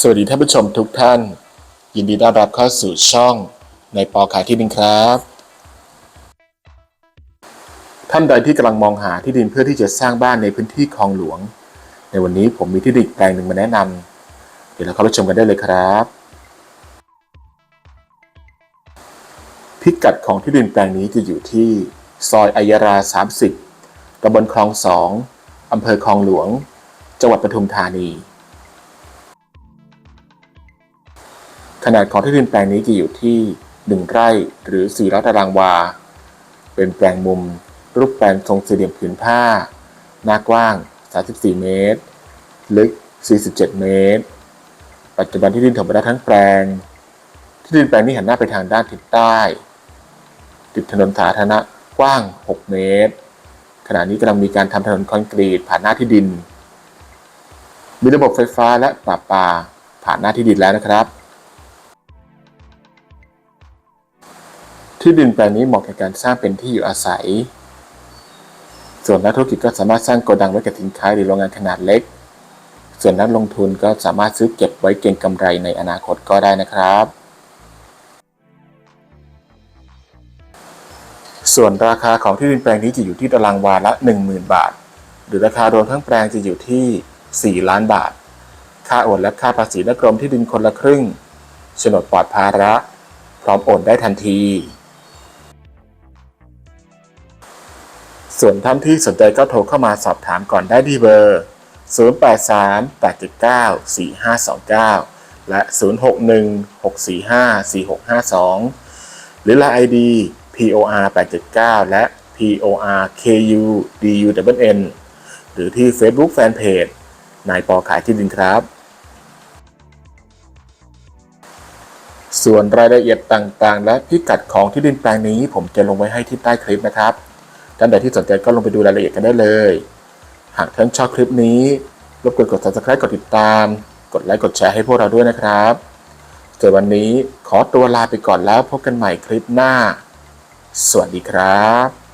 สวัสดีท่านผู้ชมทุกท่าน ยินดีต้อนรับเข้าสู่ช่องในปอขายที่ดินครับ ท่านใดที่กำลังมองหาที่ดินเพื่อที่จะสร้างบ้านในพื้นที่คลองหลวง ในวันนี้ผมมีที่ดินแปลงหนึ่งมาแนะนำเดี๋ยวเราเข้าไปชมกันได้เลยครับ พิกัดของที่ดินแปลงนี้จะอยู่ที่ซอยอัยรา 30ตำบลคลองสองอำเภอคลองหลวง จังหวัดปทุมธานี ขนาดของที่ดินแปลงนี้จะอยู่ที่1ไร่หรือ400ตารางวา เป็นแปลงมุม รูปแปลงทรงสี่เหลี่ยมผืนผ้า หน้ากว้าง 34 เมตร ลึก 47 เมตร ปัจจุบันที่ดินถมไปได้ทั้งแปลง ที่ดินแปลงนี้หันหน้าไปทางด้านทิศใต้ ติดถนนสาธารณะกว้าง 6 เมตร ขณะนี้กำลังมีการทำถนนคอนกรีตผ่านหน้าที่ดิน มีระบบไฟฟ้าและประปาผ่านหน้าที่ดินแล้วนะครับ ที่ดินแปลงนี้เหมาะแก่การสร้างเป็นที่อยู่อาศัย ส่วนนักธุรกิจก็สามารถสร้างโกดังไว้กับสินค้าหรือโรงงานขนาดเล็ก ส่วนนักลงทุนก็สามารถซื้อเก็บไว้เก็งกำไรในอนาคตก็ได้นะครับ ส่วนราคาของที่ดินแปลงนี้จะอยู่ที่ตารางวาละ 10,000 บาท หรือราคารวมทั้งแปลงจะอยู่ที่ 4 ล้านบาท ค่าโอนและค่าภาษีและกรมที่ดินคนละครึ่งโฉนดปลอดภาระ พร้อมโอนได้ทันที ส่วนท่านที่สนใจก็โทรเข้ามาสอบถามก่อนได้ที่เบอร์ 0838794529 และ 0616454652 หรือ Line ID POR879 และ PORKUDUNN หรือที่ Facebook Fanpage นายปอขายที่ดินครับ ส่วนรายละเอียดต่างๆ และพิกัดของที่ดินแปลงนี้ผมจะลงไว้ให้ที่ใต้คลิปนะครับ ท่านใดที่สนใจก็ลงไปดูรายละเอียดกันได้เลย หากท่านชอบคลิปนี้ รบกวนกด subscribe กดติดตาม กดไลค์กดแชร์ให้พวกเราด้วยนะครับส่วนวันนี้ขอตัวลาไปก่อนแล้วพบกันใหม่คลิปหน้า สวัสดีครับ